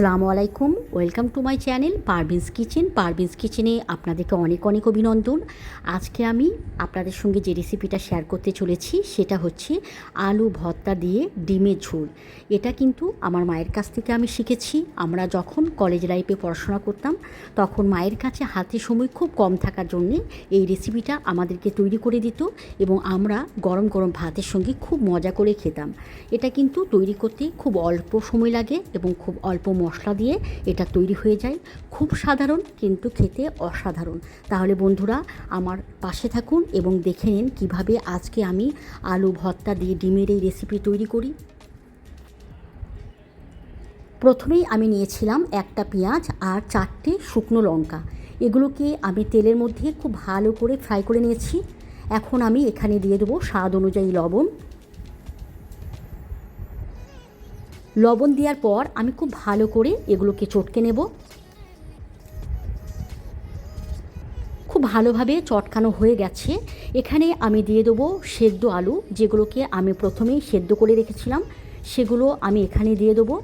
আসসালামু আলাইকুম। Welcome to my channel Parveen's kitchen Parveen's কিচেনে আপনাদেরকে অনেক অনেক অভিনন্দন। আজকে আমি আপনাদের সঙ্গে যে রেসিপিটা শেয়ার করতে চলেছি, সেটা হচ্ছে আলু ভর্তা দিয়ে ডিমের ঝোল। এটা কিন্তু আমার মায়ের কাছ থেকে আমি শিখেছি। আমরা যখন কলেজ লাইফে পড়াশোনা করতাম, তখন মায়ের কাছে হাতে সময় খুব কম থাকার জন্যে এই রেসিপিটা আমাদেরকে তৈরি করে দিত এবং আমরা গরম গরম ভাতের সঙ্গে খুব মজা করে খেতাম। এটা কিন্তু তৈরি করতে খুব অল্প সময় লাগে এবং খুব অল্প মশলা দিয়ে এটা তৈরি হয়ে যায়। খুব সাধারণ কিন্তু খেতে অসাধারণ। তাহলে বন্ধুরা, আমার পাশে থাকুন এবং দেখে নিন কীভাবে আজকে আমি আলু ভর্তা দিয়ে ডিমের এই রেসিপি তৈরি করি। প্রথমেই আমি নিয়েছিলাম একটা পেঁয়াজ আর চারটে শুকনো লঙ্কা। এগুলোকে আমি তেলের মধ্যে খুব ভালো করে ফ্রাই করে নিয়েছি। এখন আমি এখানে দিয়ে দেবো স্বাদ অনুযায়ী লবণ। লবণ দেওয়ার পর আমি খুব ভালো করে এগুলোকে চটকে নেব। খুব ভালোভাবে চটকানো হয়ে গেছে। এখানে আমি দিয়ে দেবো সেদ্ধ আলু, যেগুলোকে আমি প্রথমেই সেদ্ধ করে রেখেছিলাম। সেগুলো আমি এখানে দিয়ে দেবো।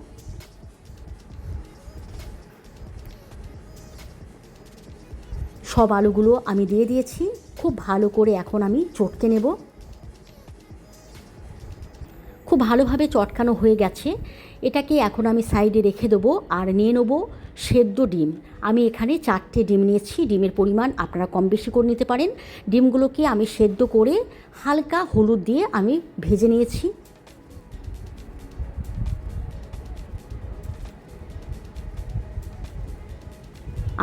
সব আলুগুলো আমি দিয়ে দিয়েছি। খুব ভালো করে এখন আমি চটকে নেব। খুব ভালোভাবে চটকানো হয়ে গেছে। এটাকে এখন আমি সাইডে রেখে দেবো আর নিয়ে নেব সেদ্ধ ডিম। আমি এখানে চারটে ডিম নিয়েছি, ডিমের পরিমাণ আপনারা কম বেশি করে নিতে পারেন। ডিমগুলোকে আমি সেদ্ধ করে হালকা হলুদ দিয়ে আমি ভেজে নিয়েছি।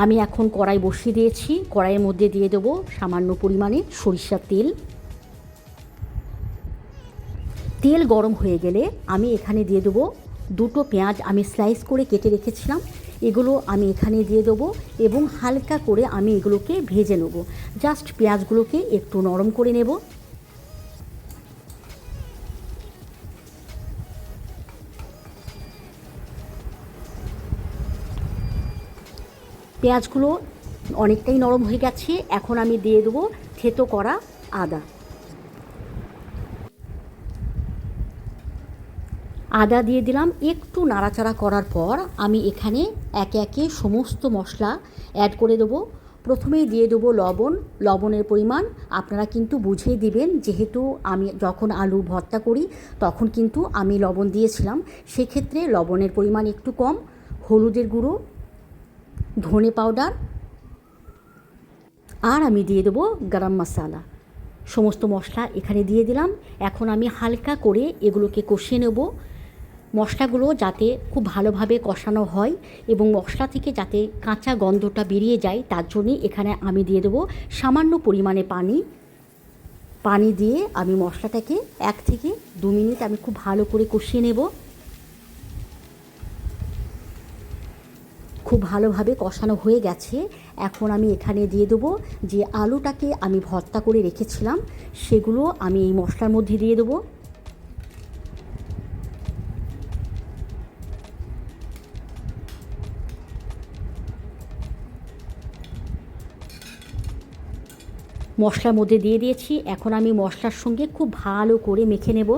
আমি এখন কড়াই বসিয়ে দিয়েছি। কড়াইয়ের মধ্যে দিয়ে দেবো সামান্য পরিমাণে সরিষার তেল। তেল গরম হয়ে গেলে আমি এখানে দিয়ে দেবো দুটো পেঁয়াজ আমি স্লাইস করে কেটে রেখেছিলাম। এগুলো আমি এখানে দিয়ে দেবো এবং হালকা করে আমি এগুলোকে ভেজে নেব। জাস্ট পেঁয়াজগুলোকে একটু নরম করে নেব। পেঁয়াজগুলো অনেকটাই নরম হয়ে গেছে। এখন আমি দিয়ে দেবো থেতো করা আদা। আদা দিয়ে দিলাম। একটু নাড়াচাড়া করার পর আমি এখানে একে একে সমস্ত মশলা অ্যাড করে দেবো। প্রথমেই দিয়ে দেবো লবণ। লবণের পরিমাণ আপনারা কিন্তু বুঝিয়ে দিবেন। যেহেতু আমি যখন আলু ভর্তা করি, তখন কিন্তু আমি লবণ দিয়েছিলাম। সেক্ষেত্রে লবণের পরিমাণ একটু কম। হলুদের গুঁড়ো, ধনে পাউডার আর আমি দিয়ে দেবো গরম মশলা। সমস্ত মশলা এখানে দিয়ে দিলাম। এখন আমি হালকা করে এগুলোকে কষিয়ে নেব। মশলাগুলো যাতে খুব ভালোভাবে কষানো হয় এবং মশলা থেকে যাতে কাঁচা গন্ধটা বেরিয়ে যায়, তার জন্যই এখানে আমি দিয়ে দেবো সামান্য পরিমাণে পানি। পানি দিয়ে আমি মশলাটাকে এক থেকে দু মিনিট আমি খুব ভালো করে কষিয়ে নেব। খুব ভালোভাবে কষানো হয়ে গেছে। এখন আমি এখানে দিয়ে দেবো যে আলুটাকে আমি ভর্তা করে রেখেছিলাম, সেগুলো আমি এই মশলার মধ্যে দিয়ে দেবো। মশলার মধ্যে দিয়ে দিয়েছি। এখন আমি মশলার সঙ্গে খুব ভালো করে মেখে নেব।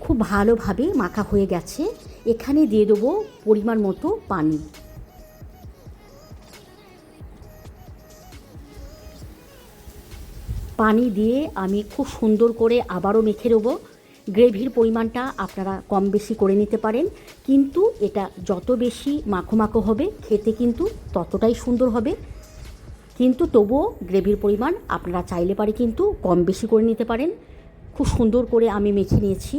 খুব ভালোভাবে মাখা হয়ে গেছে। এখানে দিয়ে দেবো পরিমাণ মতো পানি। পানি দিয়ে আমি খুব সুন্দর করে আবারও মেখে নেব। গ্রেভির পরিমাণটা আপনারা কম বেশি করে নিতে পারেন। কিন্তু এটা যত বেশি মাখো মাখো হবে, খেতে কিন্তু ততটাই সুন্দর হবে। কিন্তু তবুও গ্রেভির পরিমাণ আপনারা চাইলে পারে কিন্তু কম বেশি করে নিতে পারেন। খুব সুন্দর করে আমি মেখে নিয়েছি।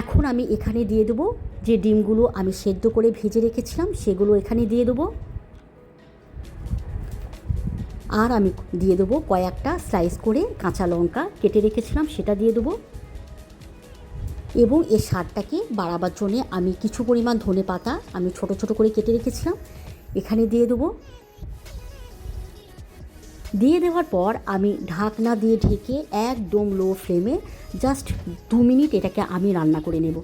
এখন আমি এখানে দিয়ে দেবো যে ডিমগুলো আমি সেদ্ধ করে ভেজে রেখেছিলাম, সেগুলো এখানে দিয়ে দেবো। আর আমি দিয়ে দেবো কয়েকটা স্লাইস করে কাঁচা লঙ্কা কেটে রেখেছিলাম, সেটা দিয়ে দেবো। এবং এর স্বাদটাকে বাড়াবার জন্যে আমি কিছু পরিমাণ ধনে পাতা আমি ছোট ছোট করে কেটে রেখেছিলাম, এখানে দিয়ে দেবো। দিয়ে দেওয়ার পর আমি ঢাকনা দিয়ে ঢেকে একদম লো ফ্লেমে জাস্ট দু মিনিট এটাকে আমি রান্না করে নেব।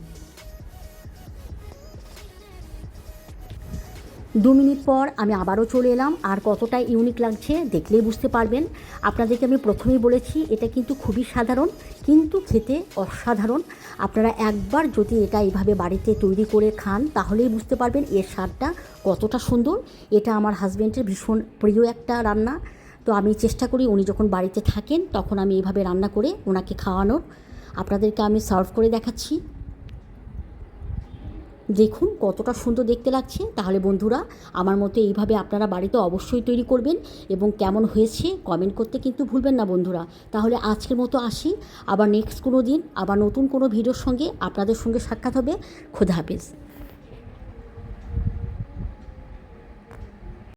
দু মিনিট পর আমি আবারও চলে এলাম। আর কতটা ইউনিক লাগছে দেখলেই বুঝতে পারবেন। আপনাদেরকে আমি প্রথমেই বলেছি, এটা কিন্তু খুবই সাধারণ, কিন্তু খেতে অসাধারণ। আপনারা একবার যদি এটা এইভাবে বাড়িতে তৈরি করে খান, তাহলেই বুঝতে পারবেন এর স্বাদটা কতটা সুন্দর। এটা আমার হাজব্যান্ডের ভীষণ প্রিয় একটা রান্না। তো আমি চেষ্টা করি উনি যখন বাড়িতে থাকেন, তখন আমি এইভাবে রান্না করে ওনাকে খাওয়ানোর। আপনাদেরকে আমি সার্ভ করে দেখাচ্ছি। দেখুন কতটা সুন্দর দেখতে লাগছে। তাহলে বন্ধুরা, আমার মতো এইভাবে আপনারা বাড়িতে অবশ্যই তৈরি করবেন এবং কেমন হয়েছে কমেন্ট করতে কিন্তু ভুলবেন না বন্ধুরা। তাহলে আজকের মতো আসি। আবার নেক্সট কোনো দিন, আবার নতুন কোনো ভিডিওর সঙ্গে আপনাদের সঙ্গে সাক্ষাৎ হবে। খোদা হাফেজ।